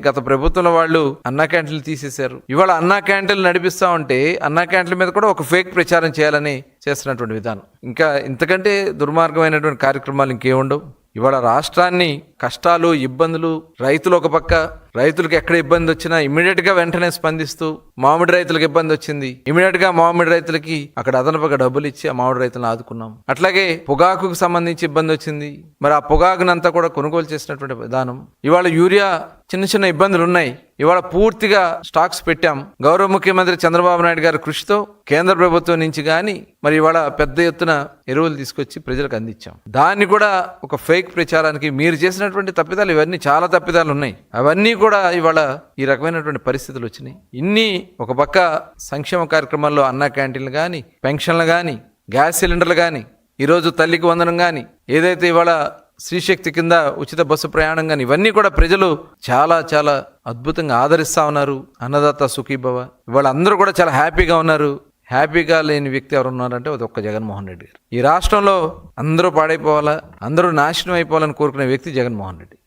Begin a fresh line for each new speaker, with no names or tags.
గత ప్రభుత్వంలో వాళ్ళు అన్నా క్యాంటీన్లు తీసేశారు. ఇవాళ అన్నా క్యాంటీన్లు నడిపిస్తా ఉంటే అన్నా క్యాంటీన్ల మీద కూడా ఒక ఫేక్ ప్రచారం చేయాలని చేస్తున్నటువంటి విధానం. ఇంకా ఇంతకంటే దుర్మార్గమైనటువంటి కార్యక్రమాలు ఇంకేముండవు? ఇవాళ రాష్ట్రాన్ని కష్టాలు ఇబ్బందులు రైతులు ఒక పక్క రైతులకు ఎక్కడ ఇబ్బంది వచ్చినా ఇమీడియట్గా వెంటనే స్పందిస్తూ మామిడి రైతులకు ఇబ్బంది వచ్చింది. ఇమీడియట్గా మామిడి రైతులకి అక్కడ అదనపుగా డబ్బులు ఇచ్చి ఆ మామిడి రైతులను ఆదుకున్నాం. అట్లాగే పొగాకుకు సంబంధించి ఇబ్బంది వచ్చింది. మరి ఆ పొగాకునంతా కూడా కొనుగోలు చేసినటువంటి విధానం. ఇవాళ యూరియా చిన్న చిన్న ఇబ్బందులు ఉన్నాయి. ఇవాళ పూర్తిగా స్టాక్స్ పెట్టాం. గౌరవ ముఖ్యమంత్రి చంద్రబాబు నాయుడు గారి కృషితో కేంద్ర ప్రభుత్వం నుంచి కానీ మరి ఇవాళ పెద్ద ఎత్తున ఎరువులు తీసుకొచ్చి ప్రజలకు అందించాం. దాన్ని కూడా ఒక ఫేక్ ప్రచారానికి మీరు చేసినటువంటి తప్పిదాలు ఇవన్నీ చాలా తప్పిదాలు ఉన్నాయి. అవన్నీ కూడా ఇవాళ ఈ రకమైనటువంటి పరిస్థితులు వచ్చినాయి. ఇన్ని ఒక పక్క సంక్షేమ కార్యక్రమాల్లో అన్న క్యాంటీన్లు కానీ పెన్షన్లు కానీ గ్యాస్ సిలిండర్లు కానీ ఈరోజు తల్లికి వందనం కానీ ఏదైతే ఇవాళ శ్రీశక్తి కింద ఉచిత బస్సు ప్రయాణం కానీ ఇవన్నీ కూడా ప్రజలు చాలా చాలా అద్భుతంగా ఆదరిస్తా ఉన్నారు. అన్నదాత సుఖీభవ. ఇవాళ అందరూ కూడా చాలా హ్యాపీగా ఉన్నారు. హ్యాపీగా లేని వ్యక్తి ఎవరు ఉన్నారంటే అది ఒక్క జగన్మోహన్ రెడ్డి గారు. ఈ రాష్ట్రంలో అందరూ పాడైపోవాలా? అందరూ నాశనం అయిపోవాలని కోరుకునే వ్యక్తి జగన్మోహన్ రెడ్డి.